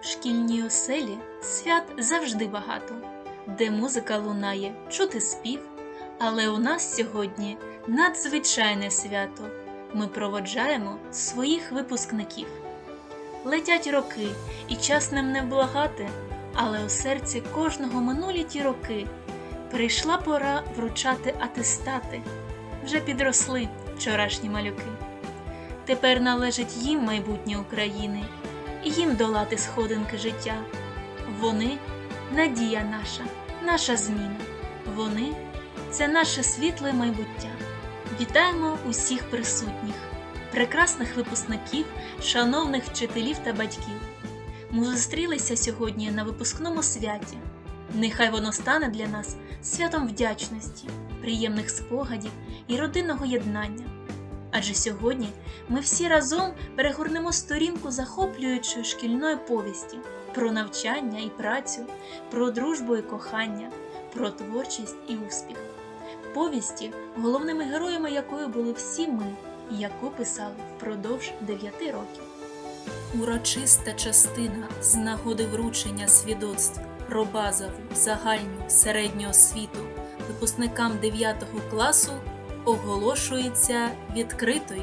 В шкільній оселі свят завжди багато, де музика лунає, чути спів. Але у нас сьогодні надзвичайне свято. Ми проводжаємо своїх випускників. Летять роки, і час нам не вблагати, але у серці кожного минулі ті роки прийшла пора вручати атестати. Вже підросли вчорашні малюки. Тепер належить їм майбутнє України, їм долати сходинки життя. Вони надія наша, наша зміна. Вони це наше світле майбуття. Вітаємо усіх присутніх, прекрасних випускників, шановних вчителів та батьків. Ми зустрілися сьогодні на випускному святі. Нехай воно стане для нас святом вдячності, приємних спогадів і родинного єднання. Адже сьогодні ми всі разом перегорнемо сторінку захоплюючої шкільної повісті про навчання і працю, про дружбу і кохання, про творчість і успіх. Повісті, головними героями якої були всі ми, яку писали впродовж дев'яти років. Урочиста частина з нагоди вручення свідоцтв про базову, загальну, середню освіту випускникам 9 класу оголошується відкритою.